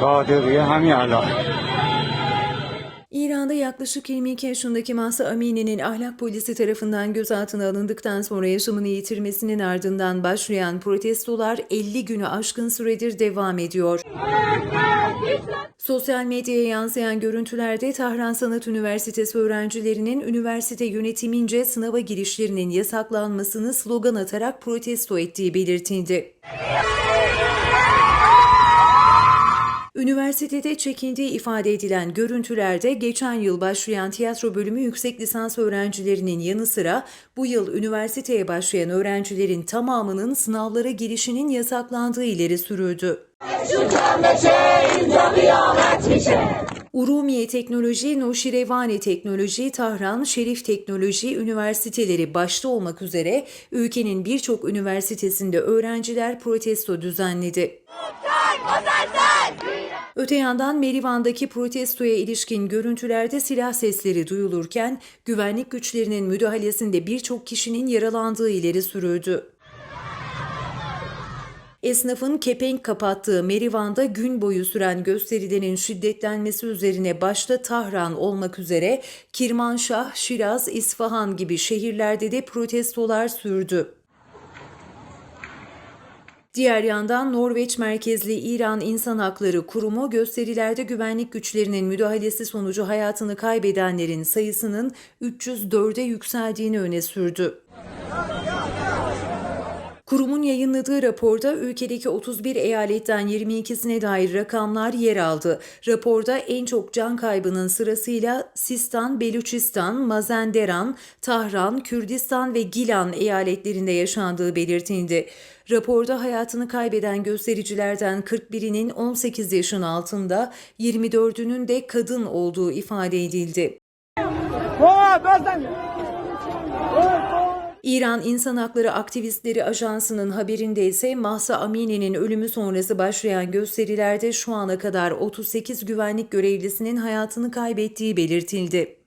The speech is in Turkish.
صادقی همین الان İran'da yaklaşık 22 yaşındaki Mahsa Amini'nin ahlak polisi tarafından gözaltına alındıktan sonra yaşamını yitirmesinin ardından başlayan protestolar 50 günü aşkın süredir devam ediyor. Sosyal medyaya yansıyan görüntülerde Tahran Sanat Üniversitesi öğrencilerinin üniversite yönetimince sınava girişlerinin yasaklanmasını slogan atarak protesto ettiği belirtildi. Üniversitede çekindiği ifade edilen görüntülerde geçen yıl başlayan tiyatro bölümü yüksek lisans öğrencilerinin yanı sıra bu yıl üniversiteye başlayan öğrencilerin tamamının sınavlara girişinin yasaklandığı ileri sürüldü. Urumiye Teknoloji, Nuşirevani Teknoloji, Tahran, Şerif Teknoloji üniversiteleri başta olmak üzere ülkenin birçok üniversitesinde öğrenciler protesto düzenledi. Öte yandan Merivan'daki protestoya ilişkin görüntülerde silah sesleri duyulurken güvenlik güçlerinin müdahalesinde birçok kişinin yaralandığı ileri sürüldü. Esnafın kepenk kapattığı Merivan'da gün boyu süren gösterilerin şiddetlenmesi üzerine başta Tahran olmak üzere Kirmanşah, Şiraz, İsfahan gibi şehirlerde de protestolar sürdü. Diğer yandan Norveç merkezli İran İnsan Hakları Kurumu gösterilerde güvenlik güçlerinin müdahalesi sonucu hayatını kaybedenlerin sayısının 304'e yükseldiğini öne sürdü. Kurumun yayınladığı raporda ülkedeki 31 eyaletten 22'sine dair rakamlar yer aldı. Raporda en çok can kaybının sırasıyla Sistan, Beluçistan, Mazenderan, Tahran, Kürdistan ve Gilan eyaletlerinde yaşandığı belirtildi. Raporda hayatını kaybeden göstericilerden 41'inin 18 yaşın altında, 24'ünün de kadın olduğu ifade edildi. İran İnsan Hakları Aktivistleri Ajansı'nın haberinde ise Mahsa Amini'nin ölümü sonrası başlayan gösterilerde şu ana kadar 38 güvenlik görevlisinin hayatını kaybettiği belirtildi.